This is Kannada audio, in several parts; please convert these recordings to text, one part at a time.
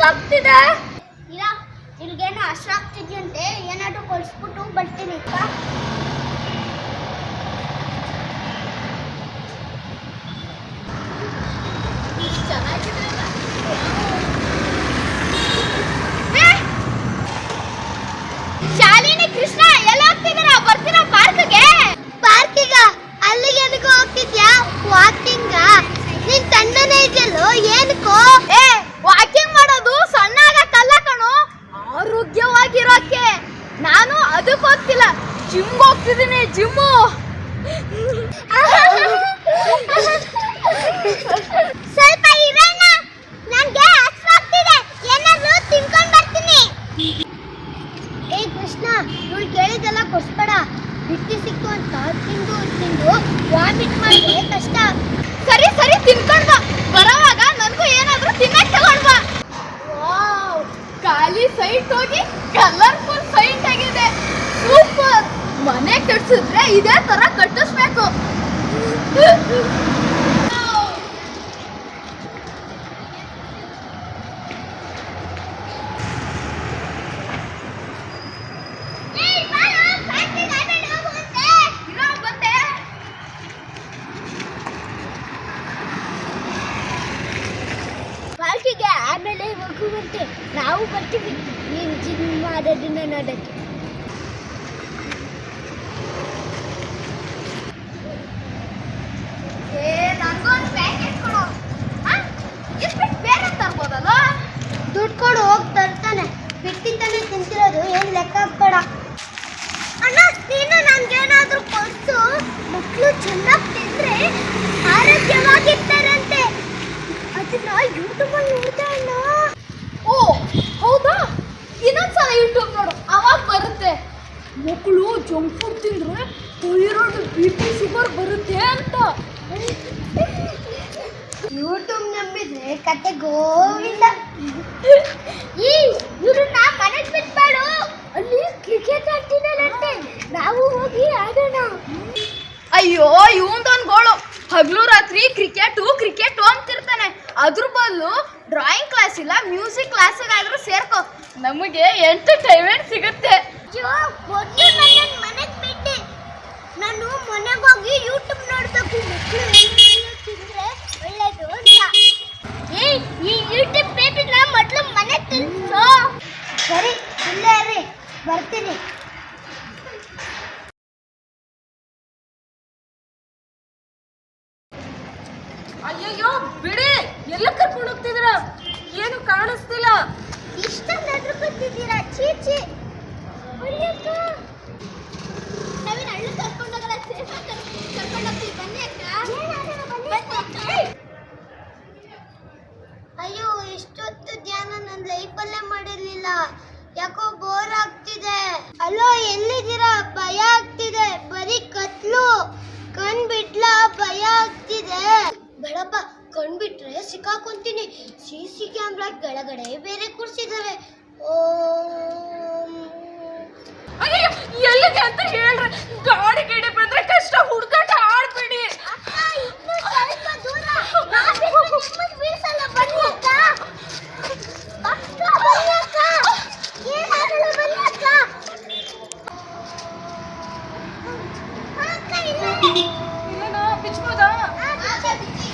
ಹಸ್ವಾಗ್ತಿದೆ ಇಲ್ಲ ಇಲ್ಗೇನೋ ಹಸ್ವಾಗ್ತಿದ್ಯಂತೆ ಏನಾದ್ರೂ ಕೊಡಿಸ್ಬಿಟ್ಟು ಬರ್ತೀನಿ ಕೊಡ್ಸ್ಬೇಡ. ಬಿಟ್ಟಿ ಸಿಕ್ತು ಅಂತ ತಿಂದು ತಿಂದು ವಾಮಿಟ್ ಮಾಡಿದ್ರೆ ಕಷ್ಟ. ಸರಿ ಸರಿ, ತಿನ್ಕೊಂಡ್ ಬರೋವಾಗ ನನಗೂ ಏನಾದರೂ ತಿನ್ನಕ್ ತಗೊಂಡ್ ಬಾ. ಖಾಲಿ ಸೈಟ್ ಹೋಗಿ ಕಲರ್ಫುಲ್ ಸೈಟ್ ಆಗಿದೆ. ಸೂಪರ್ ಮನೆ ಕಟ್ಸಿದ್ರೆ ಇದೇ ತರ ಕಟ್ಟಿಸ್ಬೇಕು. ಹೋಗುವಂತೆ ನಾವು ಬರ್ತೀವಿ ನೀನು ಜಿಮ್ ಮಾಡೋದನ್ನ ನೋಡಕ್ಕೆ ಏ ನನಗೊಂದು ಹಗಲು ರಾತ್ರಿ ಕ್ರಿಕೆಟು ಕ್ರಿಕೆಟು ಅಂತಿರ್ತಾನೆ. ಅದ್ರ ಬದಲು ಡ್ರಾಯಿಂಗ್ ಕ್ಲಾಸ್ ಇಲ್ಲ ಮ್ಯೂಸಿಕ್ ಕ್ಲಾಸಿಗಾದ್ರೂ ಸೇರ್ಕೋ. ನಮಗೆ ಎಂಟರ್ಟೈನ್ಮೆಂಟ್ ಸಿಗುತ್ತೆ. ನಾನು ಮನೆಗೆ ಹೋಗಿ ಯೂಟ್ಯೂಬ್ ನೋಡ್ಬೇಕು. ಅಂತ. ಈ ಯೂಟ್ಯೂಬ್ ಬೇಕಿದ್ರೆ ಮೊದಲು ಮನೆ ತಿನ್ಸು ಸರಿ, ಇಲ್ಲೇ ರೀ ಬರ್ತೀನಿ. ಅಯ್ಯೋ, ಇಷ್ಟೊತ್ತು ಧ್ಯಾನ ನನ್ನ ಲೈಫಲ್ಲೇ ಮಾಡಿರ್ಲಿಲ್ಲ. ಯಾಕೋ ಬೋರ್ ಆಗ್ತಿದೆ. ಅಲ್ಲೋ ಎಲ್ಲಿದ್ದೀರಾ? ಭಯ ಆಗ್ತಿದೆ. ಬರೀ ಕತ್ಲು. ಕಣ್ ಭಯ ಆಗ್ತಿದೆ. ಬೇಡಪ್ಪ, ಕಣ್ ಬಿಟ್ರೆ ಸಿಕ್ಕಾಕೊಂತೀನಿ. ಸಿ ಸಿ ಕ್ಯಾಮ್ರಾ ಕೆಳಗಡೆ ಬೇರೆ ಕೂರ್ಸಿದ್ದಾರೆ ಎಲ್ಲಿಗೆ ಅಂತ ಹೇಳ್ರಿ ಗಾಡಿ ಗಿಡಿ ಬಂದ್ರೆ ಕಷ್ಟ ಹುಡುಕಾಟ ಆಡ್ಬೇಡಿ ಸ್ವಲ್ಪ ದೂರ ಬನ್ನಿ ಅಕ್ಕ. ಏನಾಗಲ್ಲ, ಬನ್ನಿ ಅಕ್ಕ. ಆ, ಅಕ್ಕ, ಇಲ್ಲೇ. ಏನೋ ಬಿಚ್ಬೋದಾ ಆ, ಬಿಚ್ಚೆ, ಬಿಚ್ಚಿ.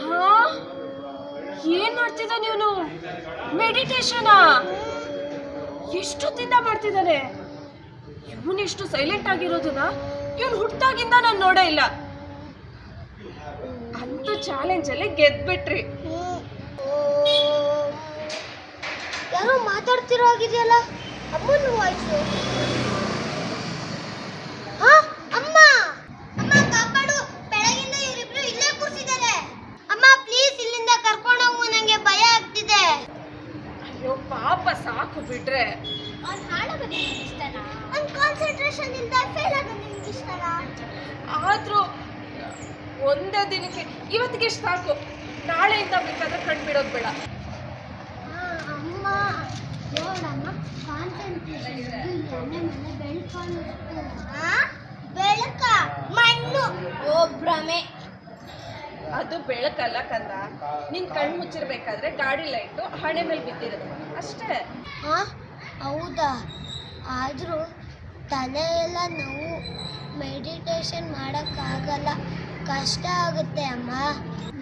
ಹಾ ಏನ್ ಇವನು? ಮೆಡಿಟೇಷನ್ ಎಷ್ಟು ಎಷ್ಟೊತ್ತಿಂದ ಮಾಡ್ತಿದ್ದಾನೆ? ಎಷ್ಟು ಸೈಲೆಂಟ್ ಆಗಿರೋದನ್ನ ಇವನು ಹುಟ್ಟಾಗಿಂದ ನಾನು ನೋಡೇ ಇಲ್ಲ. ಅಂತ ಚಾಲೆಂಜ್ ಅಲ್ಲಿ ಗೆದ್ಬಿಟ್ರಿ. ಯಾರೋ ಮಾತಾಡ್ತಿರೋ ಆಗಿದೆಯಲ್ಲ ಅಮ್ಮನ ವಾಯ್ಸು ಆದ್ರೂ ಒಂದೇ ದಿನಕ್ಕೆ ಇವತ್ತಿಗೆ ಸಾಕು? ನಾಳೆಯಿಂದ ಬೇಕಾದ್ರೆ ಕಣ್ಬಿಡೋದು ಬೇಡ. ಅಮ್ಮ ನೋಡಮ್ಮ ಬೆಳಕ? ಮಣ್ಣು? ಓ ಭ್ರಮೆ ಅದು ಬೆಳಕಲ್ಲ ಕಂದ. ನಿನ್ ಕಣ್ಣು ಮುಚ್ಚಿರ್ಬೇಕಾದ್ರೆ ಗಾಡಿ ಲೈಟು ಹಣೆ ಮೇಲೆ ಬಿದ್ದಿರೋದು ಅಷ್ಟೇ. ಹಾ ಹೌದಾ? ಆದರೂ ತಲೆ ಎಲ್ಲ ನೋವು. ಮೆಡಿಟೇಷನ್ ಮಾಡೋಕ್ಕಾಗಲ್ಲ. ಕಷ್ಟ ಆಗುತ್ತೆ ಅಮ್ಮ.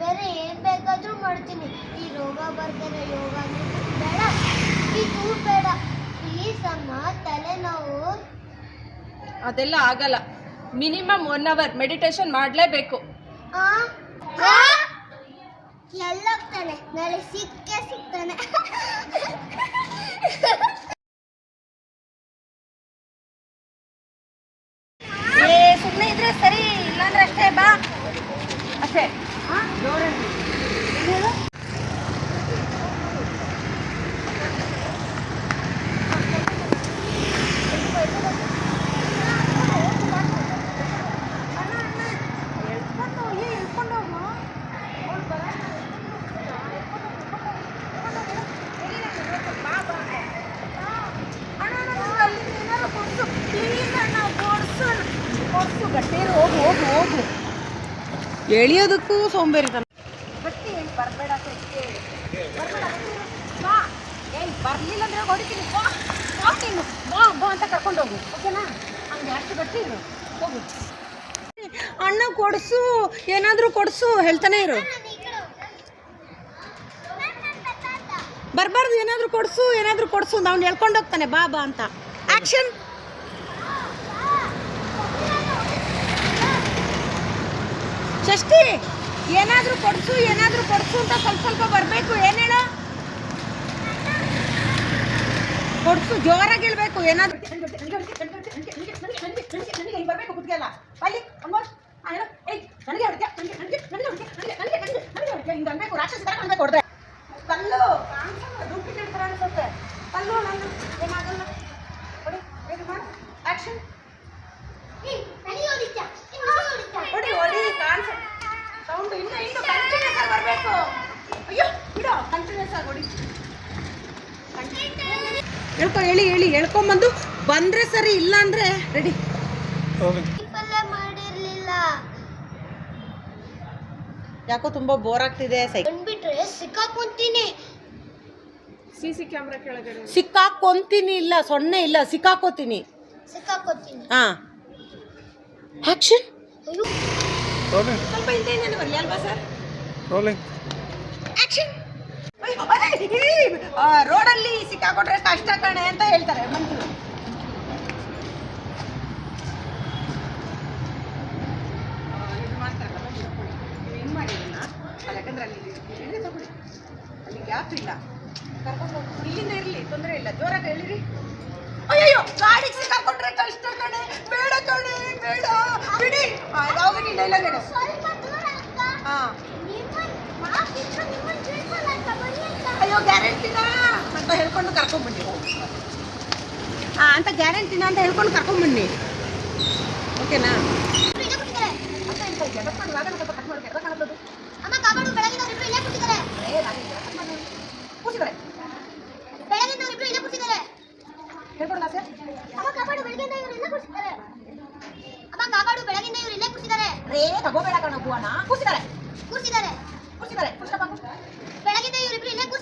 ಬೇರೆ ಏನು ಬೇಕಾದರೂ ಮಾಡ್ತೀನಿ. ಈ ರೋಗ ಬರ್ತಾರೆ ಯೋಗ ಬೇಡ. ಇದು ಬೇಡ. ಪ್ಲೀಸ್ ಅಮ್ಮ ತಲೆನೋವು. ಅದೆಲ್ಲ ಆಗಲ್ಲ. ಮಿನಿಮಮ್ ಒನ್ ಅವರ್ ಮೆಡಿಟೇಷನ್ ಮಾಡಲೇಬೇಕು? ಎಲ್ಲೋಗ್ತಾನೆ. ನಾಳೆ ಸಿಕ್ಕೇ ಸಿಗ್ತಾನೆ ಏ ಸುಮ್ಮನೆ ಇದ್ರೆ ಸರಿ ಇಲ್ಲಾಂದ್ರೆ ಅಷ್ಟೇ ಬಾ ಅಷ್ಟೇ ಹೋಗು ಹೋಗು ಹೋಗು. ಎಳಿಯೋದಕ್ಕೂ ಸೋಂಬೇರಿತನ ಬರ್ಲಿಲ್ಲ ಅಂದ್ರೆ ಹೊಡಿತೀನಿ. ಬಾ. ಬಾ ನೀನು. ಬಾ ಬಾ ಅಂತ ಕರ್ಕೊಂಡು ಹೋಗು. ಓಕೆನಾ? ಹಂಗೆ ಅಷ್ಟು ಗಟ್ಟಿ ಇರು. ಹೋಗು. ಅಣ್ಣ ಕೊಡ್ಸು ಏನಾದರೂ ಕೊಡ್ಸು ಹೇಳ್ತಾನೆ ಇರು. ಬರಬಾರ್ದು ಏನಾದರೂ ಕೊಡ್ಸು ಏನಾದರೂ ಕೊಡ್ಸು ಅಂತ ಅವ್ನು ಹೇಳ್ಕೊಂಡು ಹೋಗ್ತಾನೆ. ಬಾ ಬಾ ಅಂತ. ಆಕ್ಷನ್ ಷಷ್ಠಿ ಏನಾದರೂ ಕೊಡ್ಸು ಏನಾದರೂ ಕೊಡ್ಸು ಅಂತ ಸ್ವಲ್ಪ ಸ್ವಲ್ಪ ಬರಬೇಕು. ಏನೇಳು ಕೊಡ್ಸು ಜೋರಾಗಿ ಏನಾದ್ರೂ ಏನಾದರೂ ಬರಬೇಕು ಕುತ್ಗೆಲ್ಲ ಅಲ್ಲಿ ಅಮ್ಮೋಸ್ ನನಗೆ ಹೊಡಿತೀಯ ನನಗೆ ನನಗೆ ನನಗೆ ಹೊಡಿತೀಯ ನನಗೆ ನನಗೆ ನನಗೆ ನನಗೆ ಹೊಡಿತೀಯ ಹಿಂಗೆ ಅನ್ಬೇಕು ರಾಕ್ಷಸ ಥರ ಅನ್ಬೇಕು ಹೊಡೆದ್ರೆ ಕಲ್ಲು ಡೂಪ್ಲಿಕೇಟ್ ಥರ ಅನ್ಸುತ್ತೆ ಕಲ್ಲು ನಂದು ಏನಾಗಲ್ಲ ಹೊಡಿ ರೆಡಿ ಮಾಡು ಆ್ಯಕ್ಷನ್ ನನಗೆ ಹೊಡಿತ್ಯಾ ನನಗೆ ಹೊಡಿತ್ಯಾ ಹೊಡಿ ಹೊಡಿ ಕಾಣಿಸ ಸೌಂಡ್ ಇನ್ನು ಇನ್ನು ಕಂಟಿನ್ಯೂಸ್ ಆಗಿ ಬರಬೇಕು ಅಯ್ಯೋ ಬಿಡು ಕಂಟಿನ್ಯೂಸ್ ಆಗಿ ಹೊಡಿ. ಹೇಳ್ಕೊ ಹೇಳಿ ಹೇಳಿ ಹೇಳ್ಕೊಂಬಂದು ಬಂದ್ರೆ ಸರಿ ಇಲ್ಲ ಅಂದ್ರೆ ರೆಡಿ ಯಾಕೋ ತುಂಬಾ ಬೋರ್ ಆಗ್ತಿದೆ ಬಂದ್ಬಿಟ್ರೆ ಸಿಕ್ಕಾಕೊಂತೀನಿ. ಸಿ ಸಿ ಕ್ಯಾಮ್ರಾ ಕೆಳಗಡೆ ಸಿಕ್ಕಾಕೊಂತೀನಿ ಇಲ್ಲ ಸೊನ್ನೆ ಇಲ್ಲ ಸಿಕ್ಕಾಕೋತೀನಿ. ಸಿಕ್ಕಾಕೋತೀನಿ. ಹಾ. ಆಕ್ಷನ್ ಸ್ವಲ್ಪ ಹಿಂದೆ ಹಿಂದೆ ಬರಲಿ ಅಲ್ವಾ ಸರ್? ರೋಲಿಂಗ್ ಆಕ್ಷನ್ ರೋಡಲ್ಲಿ ಸಿಕ್ಕಾಕೊಟ್ರೆ ಕಷ್ಟ ಕಣೆ ಅಂತ ಹೇಳ್ತಾರೆ ಮಂತ್ರಿ ಯಾಕಂದ್ರೆ ಅಲ್ಲಿ ತಗೊಳ್ಳಿ. ಅಲ್ಲಿ ಗ್ಯಾಪ್ ಇಲ್ಲ. ಕರ್ಕೊಂಡು ಹೋಗಿ. ಇಲ್ಲಿಂದ ಇರಲಿ ತೊಂದರೆ ಇಲ್ಲ. ಜೋರಾಗಿ ಹೇಳಿರಿ. ಅಯ್ಯಯ್ಯೋ ಗಾಡಿಗೆ ಸಿಕ್ಕಾಕೊಂಡ್ರೆ ಕಷ್ಟ ಕಣೆ. ಬೇಡ ಕಣೆ ಬೇಡ. ಬಿಡಿ. ಯಾವಾಗ ಡೈಲಾಗ್ ಹೇಳು ಹಾ ನಿಮ್ಮನ್ ಮಾತಿದ್ರು ನಿಮ್ಮನ್ ಬೀಳ್ಸಲ್ಲ ಅಂತ ಬನ್ನಿ ಅಕ್ಕ ಅಯ್ಯೋ, ಗ್ಯಾರಂಟಿನಾ? ಅಂತ ಹೇಳ್ಕೊಂಡು ಕರ್ಕೊಂಡ್ಬನ್ನಿ. ಹಾಂ ಅಂತ ಗ್ಯಾರಂಟಿನಾ ಅಂತ ಹೇಳ್ಕೊಂಡು ಕರ್ಕೊಂಡ್ಬನ್ನಿ. ಓಕೆನಾ? ಕಟ್ ಕೂತಿದ್ದಾರೆ ಅಮ್ಮ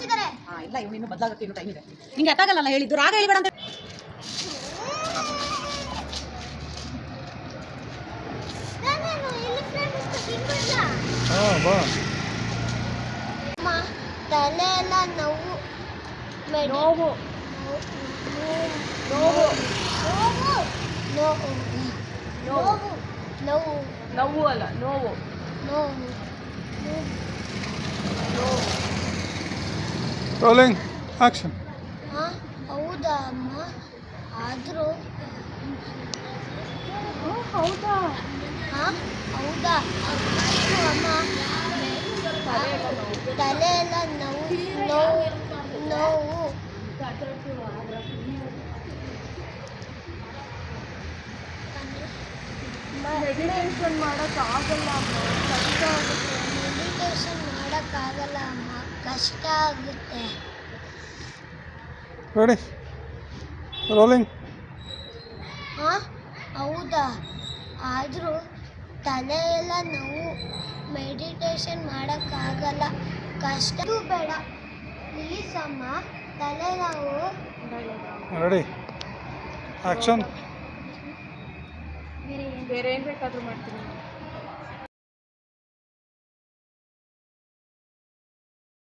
ಇವರಿಬ್ರು ಹಾ ಇಲ್ಲ ಇವ್ನು ಇನ್ನೂ ಬದಲಾಗುತ್ತೆ ಇನ್ನೂ ಟೈಮ್ ಇದೆ. ನಿಂಗೆ ಅತ್ತಾಗಲ್ಲ ಹೇಳಿದ್ದು? ರಾಗ ಹೇಳಿಬೇಡ ಅಂತ ತಲೆ ಎಲ್ಲ ನೋವು ನೋವು. ನೋವು. ನೋವು. ನೋವು. ನೋವು. ನೋವು. ನೋವು. ಅಲ್ಲ ನೋವು. ನೋವು. ರೋಲಿಂಗ್ ಆಕ್ಷನ್ ಹಾ ಹೌದಾ ಅಮ್ಮ? ಆದರೂ ಹೌದಾ? ಹಾ ಹೌದಾ? ಅಮ್ಮ. ತಲೆ ಎಲ್ಲ ನೋವು ನೋವು ನೋವು. ಮೆಡಿಟೇಷನ್ ಮಾಡೋಕ್ಕಾಗಲ್ಲ ಅಮ್ಮ. ಕಷ್ಟ ಆಗುತ್ತೆ ಮೆಡಿಟೇಷನ್ ಮಾಡೋಕ್ಕಾಗಲ್ಲ ಅಮ್ಮ. ಕಷ್ಟ ಆಗುತ್ತೆ. ರೆಡಿ ರೋಲಿಂಗ್ ಹಾಂ? ಹೌದಾ? ಆದರೂ ತಲೆ ಎಲ್ಲ ನಾವು ಮೆಡಿಟೇಷನ್ ಮಾಡೋಕ್ಕಾಗಲ್ಲ. ಕಷ್ಟ ಬೇಡ. ಈ ಅಮ್ಮ ತಲೆ ನಾವು ರೆಡಿ ಆಕ್ಷನ್ ಬೇರೆ ಏನು ಬೇಕಾದರೂ ಮಾಡ್ತೀನಿ.